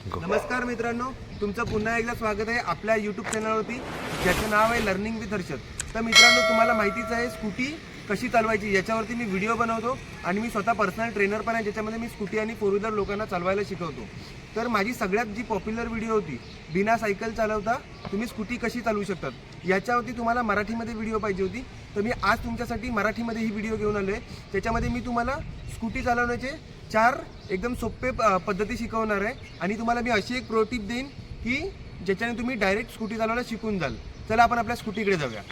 नमस्कार मित्रांनो तुमचं पुन्हा एकदा स्वागत आहे आपल्या यूट्यूब चॅनलवरती ज्याचं नाव आहे लर्निंग विथ हर्षद तर मित्रांनो तुम्हाला माहितीच आहे स्कूटी कशी चालवायची याच्यावरती मी व्हिडिओ बनवतो आणि मी स्वतः पर्सनल ट्रेनर पण आहे ज्याच्यामध्ये मी स्कूटी आणि फोर व्हीलर लोकांना चालवायला शिकवतो. तर माझी सगळ्यात जी पॉप्युलर व्हिडिओ होती बिना सायकल चालवता तुम्ही स्कूटी कशी चालवू शकतात याच्यावरती तुम्हाला मराठीमध्ये व्हिडिओ पाहिजे होती. तर मी आज तुमच्यासाठी मराठीमध्ये ही व्हिडिओ घेऊन आलो आहे त्याच्यामध्ये मी तुम्हाला स्कूटी चालवण्याचे चार एकदम सोपे पद्धती शिकवणार आहे. आणि तुम्हाला मी अशी एक प्रो टिप देईन की ज्याच्याने तुम्ही डायरेक्ट स्कूटी चालवायला शिकून जाल. चला आपण आपल्या स्कूटीकडे जाऊया.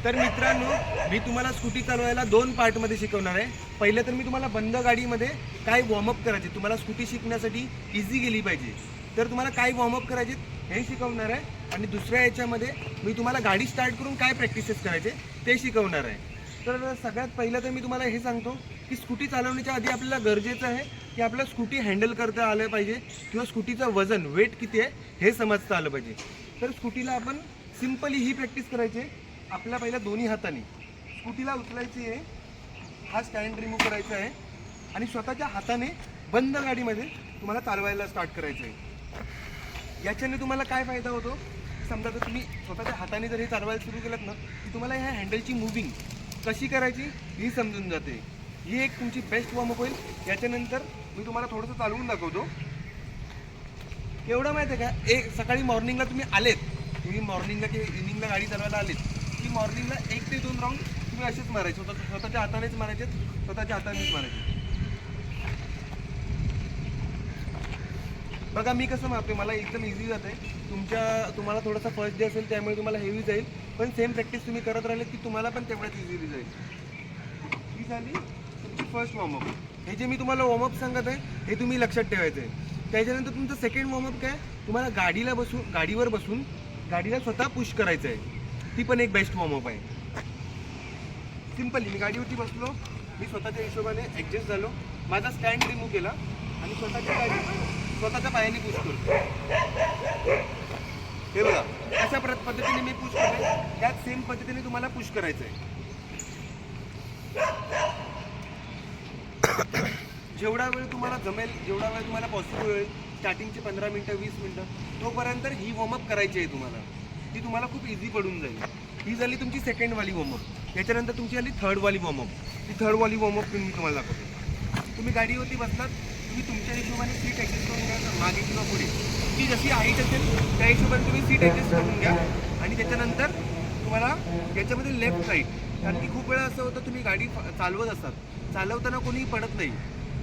तर मित्रांनो मी तुम्हाला स्कूटी चालवायला दोन पार्टमध्ये शिकवणार आहे. पहिलं तर मी तुम्हाला बंद गाडीमध्ये काय वॉर्मअप करायचे तुम्हाला स्कूटी शिकण्यासाठी इझी गेली पाहिजे. तर तुम्हाला काय वॉर्मअप करायचे हे शिकवणार आहे. आणि दुसऱ्या याच्यामध्ये मी तुम्हाला गाडी स्टार्ट करून काय प्रॅक्टिसेस करायचे ते शिकवणार आहे. तर सगळ्यात पहिलं तर मी तुम्हाला हे सांगतो की स्कूटी चालवण्याच्या आधी आपल्याला गरजेचं आहे की आपल्याला स्कूटी हँडल करता आलं पाहिजे किंवा स्कूटीचं वजन वेट किती आहे हे समजता आलं पाहिजे. तर स्कूटीला आपण सिम्पली ही प्रॅक्टिस करायची आहे. आपल्या पहिल्या दोन्ही हाताने स्कूटीला उचलायची आहे. हा स्टँड रिमूव्ह करायचा आहे. आणि स्वतःच्या हाताने बंद गाडीमध्ये तुम्हाला चालवायला स्टार्ट करायचं आहे. याच्याने तुम्हाला काय फायदा होतो? समजा जर तुम्ही स्वतःच्या हाताने जर हे चालवायला सुरू केलं ना की तुम्हाला ह्या हँडलची मुव्हिंग कशी करायची ही समजून जाते. ही एक तुमची बेस्ट वॉर्मअप होईल. याच्यानंतर मी तुम्हाला थोडंसं चालवून दाखवतो. एवढं माहिती आहे का? एक सकाळी मॉर्निंगला तुम्ही आलेत. तुम्ही मॉर्निंगला किंवा इव्हिनिंगला गाडी चालवायला आलेत. की मॉर्निंगला एक ते दोन राऊंड तुम्ही असेच मारायचे. स्वतः स्वतःच्या हातानेच मारायचे स्वतःच्या हातानेच मारायचे. बघा मी कसं मारते मला एकदम इझी जाते तुमच्या तुम्हाला थोडासा फर्स्ट डे असेल त्यामुळे तुम्हाला हेवी जाईल. पण सेम प्रॅक्टिस तुम्ही करत राहिले की तुम्हाला पण तेवढ्याच इझिली जाईल ही झाली तुमची फर्स्ट वॉर्मअप हे जे मी तुम्हाला वॉर्मअप सांगत आहे हे तुम्ही लक्षात ठेवायचं आहे. त्याच्यानंतर तुमचं सेकंड वॉर्मअप काय? तुम्हाला गाडीला बसून गाडीवर बसून गाडीला स्वतः पुश करायचं आहे. ती पण एक बेस्ट वॉर्मअप आहे. सिम्पली मी गाडीवरती बसलो मी स्वतःच्या हिशोबाने ॲडजस्ट झालो. माझा स्टँड रिमूव्ह केला आणि स्वतःच्या गाडी स्वतःच्या पायाने पुश करतो हे बघा. अशा प्र- पद्धतीने मी पुश करते त्याच सेम पद्धतीने तुम्हाला पुश करायचं आहे जेवढा वेळ तुम्हाला जमेल जेवढा वेळ तुम्हाला पॉसिबल होईल स्टार्टिंगचे पंधरा मिनटं वीस मिनटं तोपर्यंत ही वॉर्मअप करायची आहे तुम्हाला. ती तुम्हाला खूप इझी पडून जाईल. ही झाली तुमची सेकंडवाली वॉर्मअप त्याच्यानंतर तुमची झाली थर्ड वाली वॉर्मअप ती थर्डवाली वॉर्मअप मी तुम्हाला दाखवतो. तुम्ही गाडीवरती बसलात तुम्ही तुमच्या हिशोबाने सीट ॲडजस्ट करून घ्या मागे किंवा पुढे. ती जशी हाईट असेल त्या हिशोबाने तुम्ही सीट ॲडजस्ट करून घ्या. आणि त्याच्यानंतर तुम्हाला याच्यामध्ये लेफ्ट राईट कारण की खूप वेळा असं होतं तुम्ही गाडी चालवत असतात. चालवताना कोणीही पडत नाही.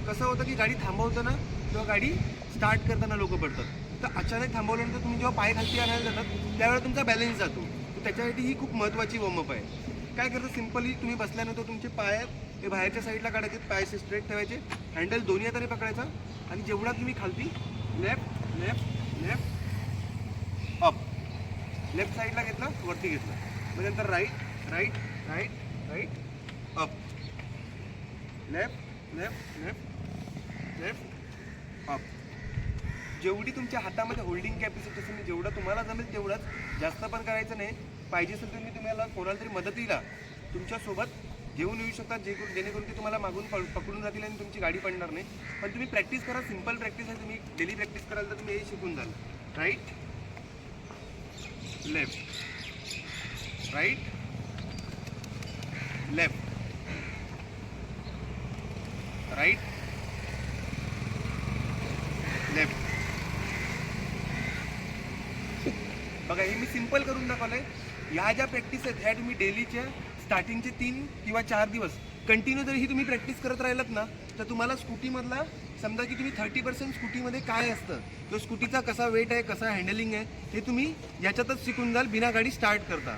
कसं होतं की गाडी थांबवताना किंवा गाडी स्टार्ट करताना लोक पडतात. तर अचानक थांबवल्यानंतर तुम्ही जेव्हा पाय खालती आणायला जातात त्यावेळेला तुमचा बॅलन्स जातो. त्याच्यासाठी ही खूप महत्त्वाची वॉर्मअप आहे. काय करतं सिम्पली तुम्ही बसल्यानंतर तुमचे पाय ते बाहेरच्या साईडला काढायचे पाय स्ट्रेट ठेवायचे. हँडल दोन्ही हाताने पकडायचा. आणि जेवढा तुम्ही खालती left left left up left साईडला घेतलं वरती घेतलं. मग नंतर right right right right up left left left left up जेवढी तुमच्या हातामध्ये होल्डिंग कॅपॅसिटी असेल जेवढं तुम्हाला जमेल तेवढाच. जास्त पण करायचं नाही. पाहिजे असेल तर मी तुम्हाला कोणाला तरी मदतीला तुमच्यासोबत घेऊन येऊ शकता जे जेणेकरून ते तुम्हाला मागून पकडून जातील आणि तुमची गाडी पडणार नाही. पण तुम्ही प्रॅक्टिस करा सिंपल प्रॅक्टिस आहे तुम्ही डेली प्रॅक्टिस कराल तर तुम्ही हे शिकून जाल. Right left right left right left बघा हे मी सिंपल करून दाखवलं आहे ह्या ज्या प्रॅक्टिस आहेत ह्या तुम्ही डेलीच्या स्टार्टिंगचे तीन किंवा चार दिवस. कंटिन्यू जर ही तुम्ही प्रॅक्टिस करत राहिलात ना तर तुम्हाला स्कूटीमधला समजा की तुम्ही थर्टी पर्सेंट स्कूटीमध्ये काय असतं किंवा स्कूटीचा कसा वेट आहे कसा हँडलिंग आहे हे तुम्ही याच्यातच शिकून जाल बिना गाडी स्टार्ट करता.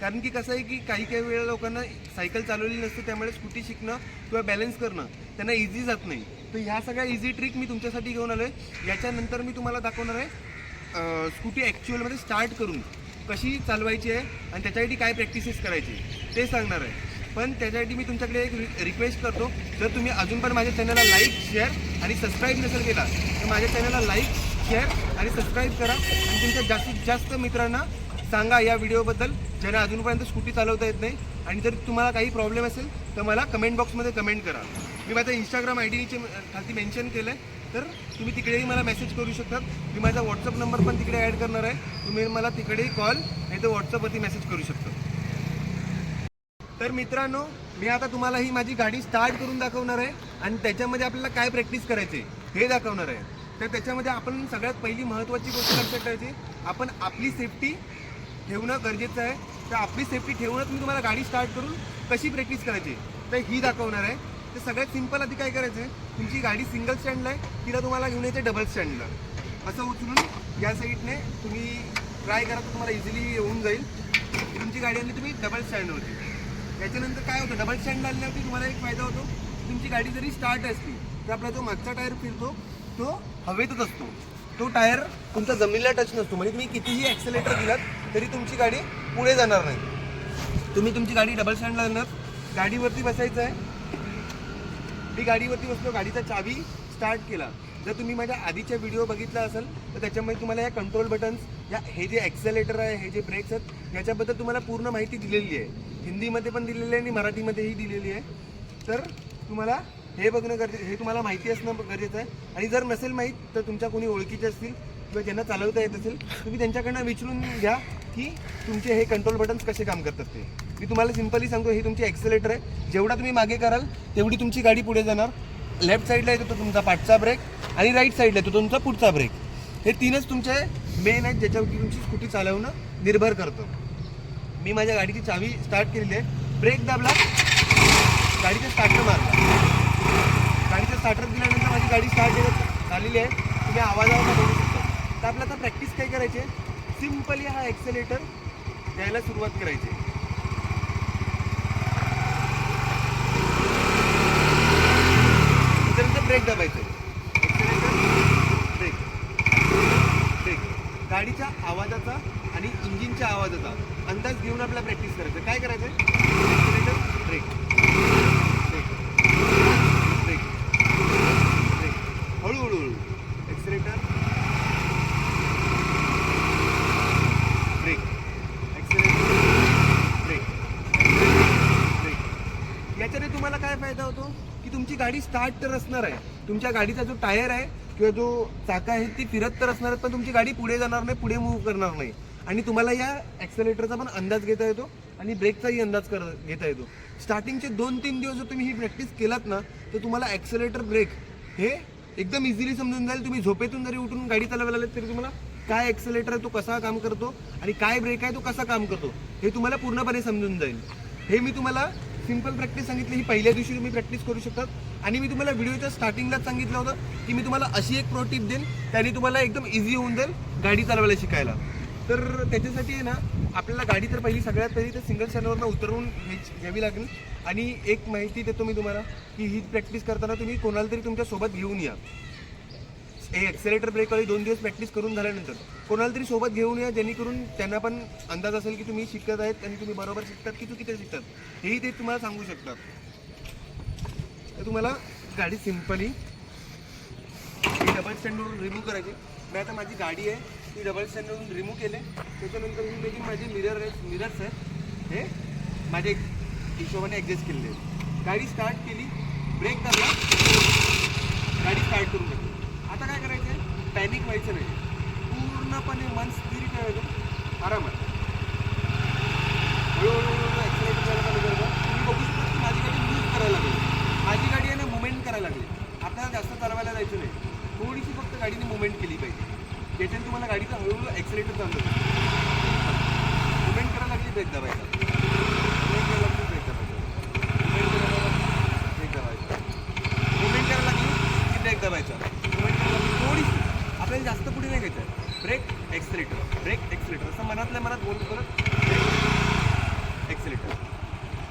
कारण की कसं आहे की काही काही वेळा लोकांना सायकल चालवलेली नसते त्यामुळे स्कूटी शिकणं किंवा बॅलन्स करणं त्यांना इझी जात नाही. तर ह्या सगळ्या इझी ट्रिक मी तुमच्यासाठी घेऊन आलो आहे याच्यानंतर मी तुम्हाला दाखवणार आहे स्कूटी ॲक्च्युअलमध्ये स्टार्ट करून कशी चालवायची आहे आणि त्याच्यासाठी काय प्रॅक्टिसेस करायची. ते सांगणार आहे. पण त्याच्यासाठी मी तुमच्याकडे एक रि रिक्वेस्ट करतो. जर तुम्ही अजून पण माझ्या चॅनलला लाईक शेअर आणि सबस्क्राईब नसेल केला तर माझ्या चॅनलला लाईक शेअर आणि सबस्क्राईब करा. आणि तुमच्या जास्तीत जास्त मित्रांना सांगा या व्हिडिओबद्दल ज्यांना अजूनपर्यंत स्कूटी चालवता येत नाही. आणि जर तुम्हाला काही प्रॉब्लेम असेल तर मला कमेंट बॉक्समध्ये कमेंट करा. मी माझ्या इंस्टाग्राम आय डीचे खालती मेन्शन केलं आहे तर तुम्ही तिकडेही मला मेसेज करू शकतात मी माझा व्हॉट्सअप नंबर पण तिकडे ॲड करणार आहे. तुम्ही मला तिकडेही कॉल नाही तर व्हॉट्सअपवरती मेसेज करू शकता. तर मित्रांनो मी आता तुम्हाला ही माझी गाडी स्टार्ट करून दाखवणार आहे आणि त्याच्यामध्ये आपल्याला काय प्रॅक्टिस करायचे हे दाखवणार आहे. तर त्याच्यामध्ये आपण सगळ्यात पहिली महत्त्वाची गोष्ट लक्षात ठेवायची आपण आपली सेफ्टी ठेवणं गरजेचं आहे. तर आपली सेफ्टी ठेवूनच मी तुम्हाला गाडी स्टार्ट करून कशी प्रॅक्टिस करायची तर ही दाखवणार आहे. तर सगळ्यात सिंपल आधी काय करायचं आहे तुमची गाडी सिंगल स्टँडला आहे तिला तुम्हाला घेऊन यायचं डबल स्टँडला असं उचलून या साईडने तुम्ही ट्राय करा तर तुम्हाला इझिली होऊन जाईल. तुमची गाडी आणली तुम्ही डबल स्टँडवरती त्याच्यानंतर काय होतं? डबल स्टँड आणल्यावरती तुम्हाला एक फायदा होतो. तुमची गाडी जरी स्टार्ट असली तर आपला जो मागचा टायर फिरतो तो हवेतच असतो. तो टायर तुमचा जमिनीला टच नसतो. म्हणजे तुम्ही कितीही ॲक्सिलेटर दिलात तरी तुमची गाडी पुढे जाणार नाही. तुम्ही तुमची गाडी डबल स्टँडला आणणार. गाडीवरती बसायचं आहे. मी गाडीवरती बसलो गाडीचा चावी स्टार्ट केला. जर तुम्ही माझ्या आधीच्या व्हिडिओ बघितला असेल तर त्याच्यामध्ये तुम्हाला या कंट्रोल बटन्स या हे जे ॲक्सेलेटर आहे हे जे ब्रेक्स आहेत याच्याबद्दल तुम्हाला पूर्ण माहिती दिलेली आहे. हिंदीमध्ये पण दिलेली आहे आणि मराठीमध्येही दिलेली आहे. तर तुम्हाला हे बघणं गरजे हे तुम्हाला माहिती असणं गरजेचं आहे. आणि जर नसेल माहीत तर तुमच्या कोणी ओळखीचे असतील किंवा ज्यांना चालवता येत असेल तुम्ही त्यांच्याकडनं विचारून घ्या की तुमचे हे कंट्रोल बटन्स कसे काम करतात ते. मी तुम्हाला सिम्पली सांगतो हे तुमची ॲक्सेलेटर आहे. जेवढा तुम्ही मागे कराल तेवढी तुमची गाडी पुढे जाणार. लेफ्ट साईडला येतो तो तुमचा पाठचा ब्रेक आणि राईट साईडला येतो तुमचा पुढचा ब्रेक हे तीनच तुमचे मेन आहेत ज्याच्यावरती तुमची स्कूटी चालवणं निर्भर करतं. मी माझ्या गाडीची चावी स्टार्ट केलेली आहे. ब्रेक दाबला. गाडीचं स्टार्टर मारला. गाडीचं स्टार्टर दिल्यानंतर माझी गाडी स्टार्ट झालेली आहे. तुम्ही आवाजावर बघू शकता. तर आपल्याला आता प्रॅक्टिस काय करायची आहे? सिम्पली हा ॲक्सेलेटर द्यायला सुरुवात करायची आहे. त्याच्यानंतर ब्रेक दाबायचं ब्रेक ब्रेक गाडीच्या आवाजाचा आणि इंजिनच्या आवाजाचा अंदाज घेऊन आपल्याला प्रॅक्टिस करायचं काय करायचं accelerator brake brake brake brake हळूहळू हळू accelerator brake accelerator brake brake याच्याने तुम्हाला काय फायदा होतो की तुमची गाडी स्टार्ट तर असणार आहे. तुमच्या गाडीचा जो टायर आहे किंवा जो चाका आहे ती फिरत तर असणार आहे, पण तुमची गाडी पुढे जाणार नाही पुढे मूव्ह करणार नाही. आणि तुम्हाला या ॲक्सेलेटरचा पण अंदाज घेता येतो आणि ब्रेकचाही अंदाज कर घेता येतो. स्टार्टिंगचे दोन तीन दिवस जर तुम्ही ही प्रॅक्टिस केलात ना तर तुम्हाला ॲक्सेलेटर ब्रेक हे एकदम इझिली समजून जाईल. तुम्ही झोपेतून जरी उठून गाडी चालवायला लागले तरी तुम्हाला काय ॲक्सेलेटर आहे तो कसा काम करतो आणि काय ब्रेक आहे तो कसा काम करतो हे तुम्हाला पूर्णपणे समजून जाईल. हे मी तुम्हाला सिंपल प्रॅक्टिस सांगितली ही पहिल्या दिवशी तुम्ही प्रॅक्टिस करू शकतात. आणि मी तुम्हाला व्हिडिओच्या स्टार्टिंगलाच सांगितलं होतं की मी तुम्हाला अशी एक प्रो टिप देईन त्याने तुम्हाला एकदम इझी होऊन जाईल गाडी चालवायला शिकायला. तर त्याच्यासाठी आहे ना आपल्याला गाडी तर पहिली सगळ्यात पहिली तर सिंगल स्टँडवरनं उतरवून घ्यावी लागेल. आणि एक माहिती देतो मी तुम्हाला की ही प्रॅक्टिस करताना तुम्ही कोणाला तरी तुमच्यासोबत घेऊन या. हे ॲक्सेलेटर ब्रेकवाली दोन दिवस प्रॅक्टिस करून झाल्यानंतर कोणाला तरी सोबत घेऊन या जेणेकरून त्यांना पण अंदाज असेल की तुम्ही शिकत आहेत आणि तुम्ही बरोबर शिकतात की चुकीचं शिकतात. हेही ते तुम्हाला सांगू शकतात. तर तुम्हाला गाडी सिम्पली डबल स्टँडवरून रिमूव्ह करायची. मी आता माझी गाडी आहे ती डबल स्टँडवरून रिमूव्ह केले. त्याच्यानंतर मी देखील माझे मिरर आहे मिरर्स आहेत. हे माझ्या हिशोबाने ॲडजस्ट केलेले आहेत. गाडी स्टार्ट केली ब्रेक दाबला गाडी स्टार्ट करून घेतली आता काय करायचं आहे पॅनिक व्हायचं नाही. पूर्णपणे मन स्थिर ठेवायचं. आरामात. हळूहळू ॲक्सिलेटर करायला चालू करतो. तुम्ही बघू शकता की माझी गाडी मूव्ह करायला लागली. माझी गाडी आहे ना मुवमेंट करायला लागली. आपल्याला जास्त चालवायला जायचं नाही. थोडीशी फक्त गाडीने मुवमेंट केली पाहिजे. त्याच्याने तुम्हाला गाडीचं हळूहळू ॲक्सिलेटर चालू मुवमेंट करायला लागली ब्रेक दाबायचा मुवमेंट करायला लागली ब्रेक दाबायचा मुवमेंट करायला लागली ब्रेक दाबायचा मुवमेंट करायला लागली की ब्रेक दाबायचा मुवमेंट करायला लागली थोडीशी आपल्याला नाही घ्यायचं ब्रेक एक्सलेटर ब्रेक एक्सिलेटर असं मनातल्या मनात बोल करत ब्रेक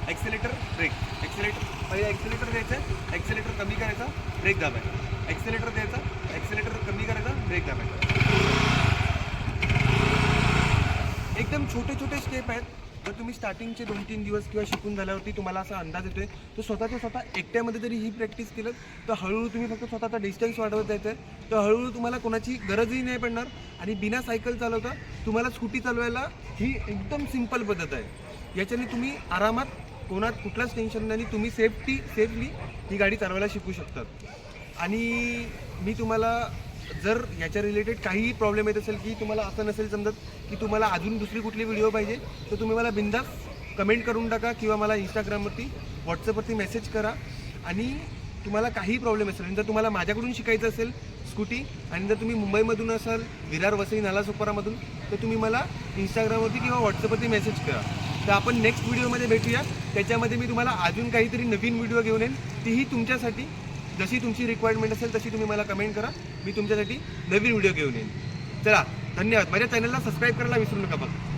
एक्सलेटर ब्रेक एक्सिलेटर पहिले एक्सिलेटर द्यायचं एक्सिलेटर कमी करायचा ब्रेक दाबायचा. एक्सिलेटर द्यायचा एक्सिलेटर कमी करायचा ब्रेक दाबायचा. एकदम छोटे छोटे स्टेप आहेत. जर तुम्ही स्टार्टिंगचे दोन तीन दिवस किंवा शिकून झाल्यावरती तुम्हाला असा अंदाज येतोय तर स्वतःच्या स्वतः एकट्यामध्ये जरी ही प्रॅक्टिस केलं तर हळूहळू तुम्ही फक्त स्वतःचा डिस्टन्स वाढवत जायचं आहे तर हळूहळू तुम्हाला कोणाची गरजही नाही पडणार आणि बिना सायकल चालवता तुम्हाला स्कूटी चालवायला ही एकदम सिंपल पद्धत आहे. याच्याने तुम्ही आरामात कोणात कुठलाच टेन्शन नाही आणि तुम्ही सेफ्टी सेफली ही गाडी चालवायला शिकू शकतात. आणि मी तुम्हाला जर याच्या रिलेटेड काहीही प्रॉब्लेम येत असेल की तुम्हाला असं नसेल समजत की तुम्हाला अजून दुसरी कुठली व्हिडिओ पाहिजे तर तुम्ही मला बिंदास कमेंट करून टाका किंवा मला इंस्टाग्रामवरती व्हॉट्सअपवरती मेसेज करा. आणि तुम्हाला काही प्रॉब्लेम असेल आणि जर तुम्हाला माझ्याकडून शिकायचं असेल स्कूटी आणि जर तुम्ही मुंबईमधून असाल विरार वसई नालासोपारामधून तर तुम्ही मला इंस्टाग्रामवरती किंवा व्हॉट्सअपवरती मेसेज करा. तर आपण नेक्स्ट व्हिडिओमध्ये भेटूया. त्याच्यामध्ये मी तुम्हाला अजून काहीतरी नवीन व्हिडिओ घेऊन येईन. तीही तुमच्यासाठी. जशी तुमची रिक्वायरमेंट असेल तशी तुम्ही मला कमेंट करा. मी तुमच्यासाठी नवीन व्हिडिओ घेऊन येईन. चला धन्यवाद. माझ्या चॅनलला सबस्क्राईब करायला विसरू नका बघा.